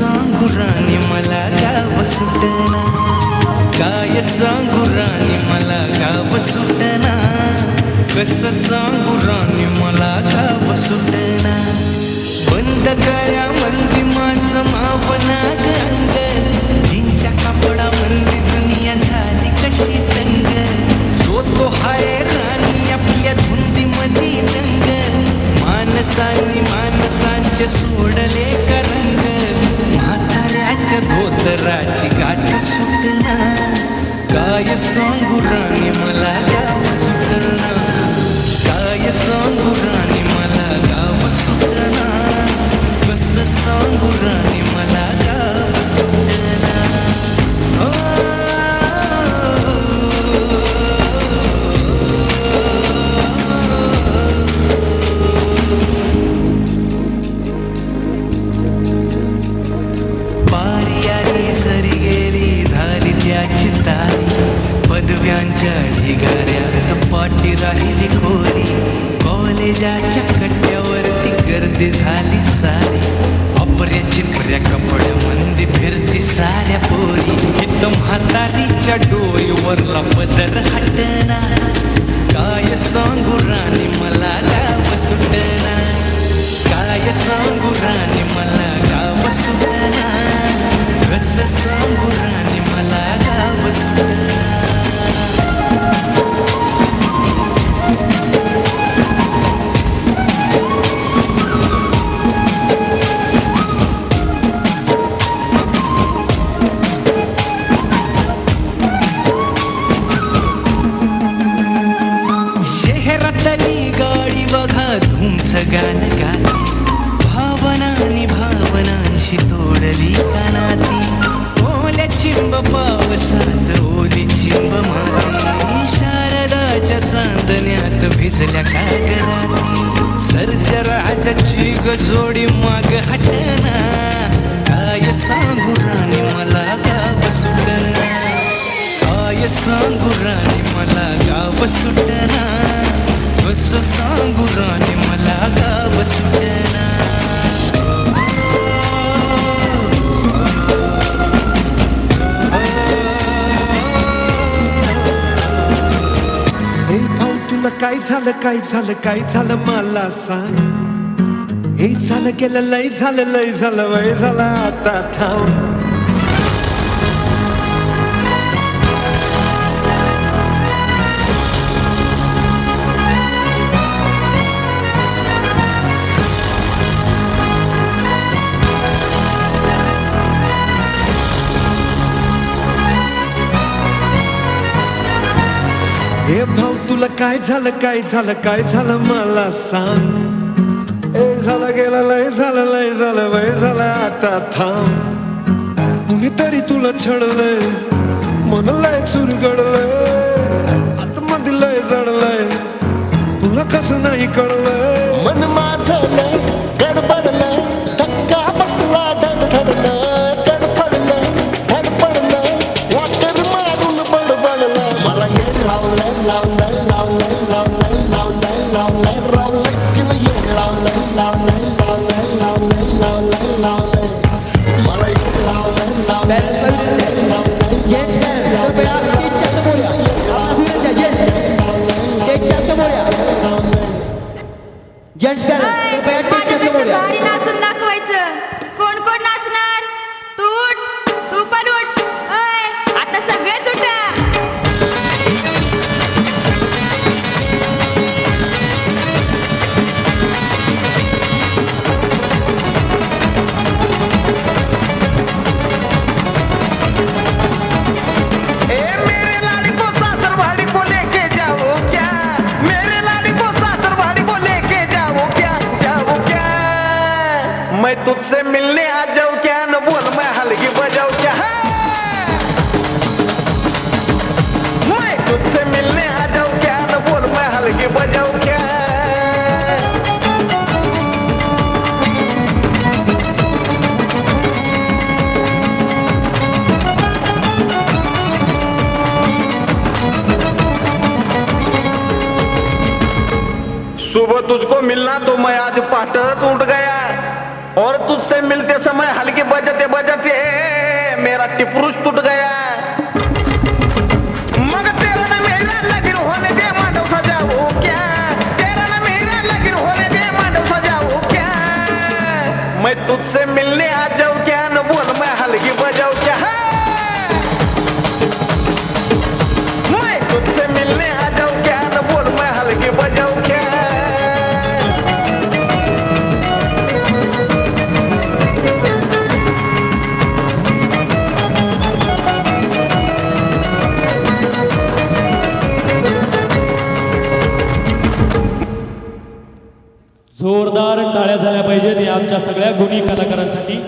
सांगू राणी मला गाव सुटना. काय सांगू राणी मला गाव सुटना. कस सांगू राणी मला गाव सुटना. बंद काळ्या मंदी माझं मावना गंग जिंच्या कापडा मंदी दुनिया झाली कशी तंग. जो तो हाय राणी आपल्या धुंदी मधी दंग. माणसांनी माणसांचे सोड काय वाटी राहिली खोरी कॉलेजाच्या कट्ट्यावरती गर्दी झाली सारी. अपऱ्या चिपऱ्या कपड्या मंदी फिरती साऱ्या पोरी. एकदम हातारीच्या डोईवरला पदर हटना. काय सांगू राणी मला गाव सुटना. काय सांगू राणी मला गाव सुटना. कस बघा धुमच गाणं भावनानी भावनांशी तोडली कानाती. ओल्या चिंब पावसात ओली चिंब माती. शारदाच्या चांदण्यात भिजल्या कागदाती. सर्जराजाची गजोडी माग हटना काय सांगू राणी मला गाव सुटना काय सांगू राणी मला गाव सुटना कस सांगू राणी मला का सुटना हे भाऊ तुला काय झालं काय झालं काय झालं मला सांग. हे झालं गेलं लय झालं लय झालं वय झाला आता थांब. हे भाऊ तुला काय झालं काय झालं काय झालं मला सांग. ए झालं गेलं लय झालं लय झालं वय झालं आता थांब. कुणीतरी तुला छडलंय मन लय चुरगडलंय आतमध्ये लय जडलंय. तुला कसं नाही कळलंय? मन तुझसे मिलने आ जाऊँ क्या? न बोल मैं हल्की बजाऊं क्या। मैं तुझसे मिलने आ जाऊँ क्या? न बोल मैं हल्की बजाऊं क्या? सुबह तुझको मिलना तो मैं आज पहटच उठ गया। और तुझसे मिलते समय हल्के बजते बजते मेरा टिपुरुष टूट गया। मग तेरा ना मेरा लगन होने दे मांडव सजाओ क्या? तेरा ना मेरा लगन होने दे मांडव सजाओ क्या? मैं तुझसे मिलने आ टाळ्या झाल्या पाहिजेत. या आमच्या सगळ्या गुणी कलाकारांसाठी